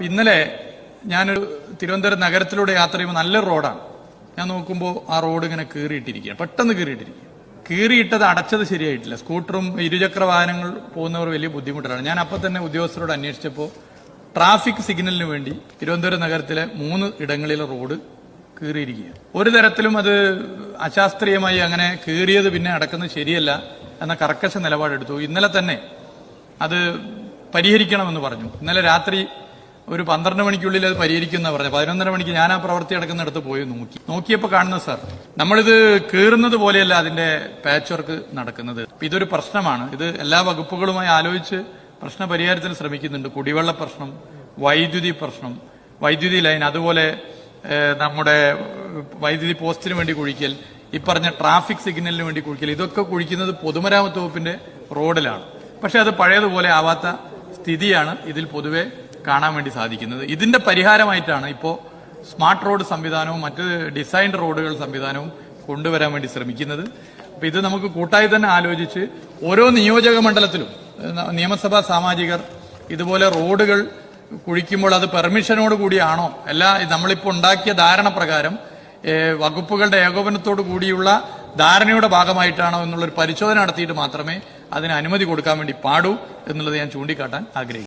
ഇന്നലെ ഞാനൊരു തിരുവനന്തപുരം നഗരത്തിലൂടെ യാത്ര ചെയ്യുമ്പോൾ നല്ലൊരു റോഡാണ്. ഞാൻ നോക്കുമ്പോൾ ആ റോഡ് ഇങ്ങനെ കീറിയിട്ടിരിക്കുക പെട്ടെന്ന് കീറിയിട്ടിരിക്കുക കീറിയിട്ടത് അടച്ചത് ശരിയായിട്ടില്ല. സ്കൂട്ടറും ഇരുചക്ര വാഹനങ്ങൾ പോകുന്നവർ വലിയ ബുദ്ധിമുട്ടാണ് ഞാൻ അപ്പം തന്നെ ഉദ്യോഗസ്ഥരോട് അന്വേഷിച്ചപ്പോൾ ട്രാഫിക് സിഗ്നലിന് വേണ്ടി തിരുവനന്തപുരം നഗരത്തിലെ മൂന്ന് ഇടങ്ങളിലെ റോഡ് കീറിയിരിക്കുകയാണ്. ഒരു തരത്തിലും അത് അശാസ്ത്രീയമായി അങ്ങനെ കീറിയത് പിന്നെ അടക്കുന്നത് ശരിയല്ല എന്ന കർക്കശ നിലപാടെടുത്തു. ഇന്നലെ തന്നെ അത് പരിഹരിക്കണമെന്ന് പറഞ്ഞു. ഇന്നലെ രാത്രി ഒരു പന്ത്രണ്ട് മണിക്കുള്ളിൽ അത് പരിഹരിക്കുന്ന പറഞ്ഞു പതിനൊന്നര മണിക്ക് ഞാൻ ആ പ്രവൃത്തി നടക്കുന്നിടത്ത് പോയി നോക്കി. നോക്കിയപ്പോൾ കാണുന്നത് സാർ നമ്മളിത് കീറുന്നത് പോലെയല്ല അതിന്റെ പാച്ച് വർക്ക് നടക്കുന്നത്. ഇതൊരു പ്രശ്നമാണ്. ഇത് എല്ലാ വകുപ്പുകളുമായി ആലോചിച്ച് പ്രശ്ന പരിഹാരത്തിന് ശ്രമിക്കുന്നുണ്ട്. കുടിവെള്ള പ്രശ്നം വൈദ്യുതി പ്രശ്നം വൈദ്യുതി ലൈൻ അതുപോലെ നമ്മുടെ വൈദ്യുതി പോസ്റ്റിന് വേണ്ടി കുഴിക്കൽ ഈ പറഞ്ഞ ട്രാഫിക് സിഗ്നലിന് വേണ്ടി കുഴിക്കൽ ഇതൊക്കെ കുഴിക്കുന്നത് പൊതുമരാമത്ത് വകുപ്പിന്റെ റോഡിലാണ്. പക്ഷെ അത് പഴയതുപോലെ ആവാത്ത സ്ഥിതിയാണ്. ഇതിൽ പൊതുവെ കാണാൻ വേണ്ടി സാധിക്കുന്നത്. ഇതിന്റെ പരിഹാരമായിട്ടാണ് ഇപ്പോൾ സ്മാർട്ട് റോഡ് സംവിധാനവും മറ്റ് ഡിസൈൻഡ് റോഡുകൾ സംവിധാനവും കൊണ്ടുവരാൻ വേണ്ടി ശ്രമിക്കുന്നത്. അപ്പൊ ഇത് നമുക്ക് കൂട്ടായി തന്നെ ആലോചിച്ച് ഓരോ നിയോജക മണ്ഡലത്തിലും നിയമസഭാ സാമാജികർ ഇതുപോലെ റോഡുകൾ കുഴിക്കുമ്പോൾ അത് പെർമിഷനോട് കൂടിയാണോ? അല്ല നമ്മളിപ്പോൾ ഉണ്ടാക്കിയ ധാരണ പ്രകാരം വകുപ്പുകളുടെ ഏകോപനത്തോടു കൂടിയുള്ള ധാരണയുടെ ഭാഗമായിട്ടാണോ എന്നുള്ളൊരു പരിശോധന നടത്തിയിട്ട് മാത്രമേ അതിന് അനുമതി കൊടുക്കാൻ വേണ്ടി പാടൂ എന്നുള്ളത് ഞാൻ ചൂണ്ടിക്കാട്ടാൻ ആഗ്രഹിക്കുന്നു.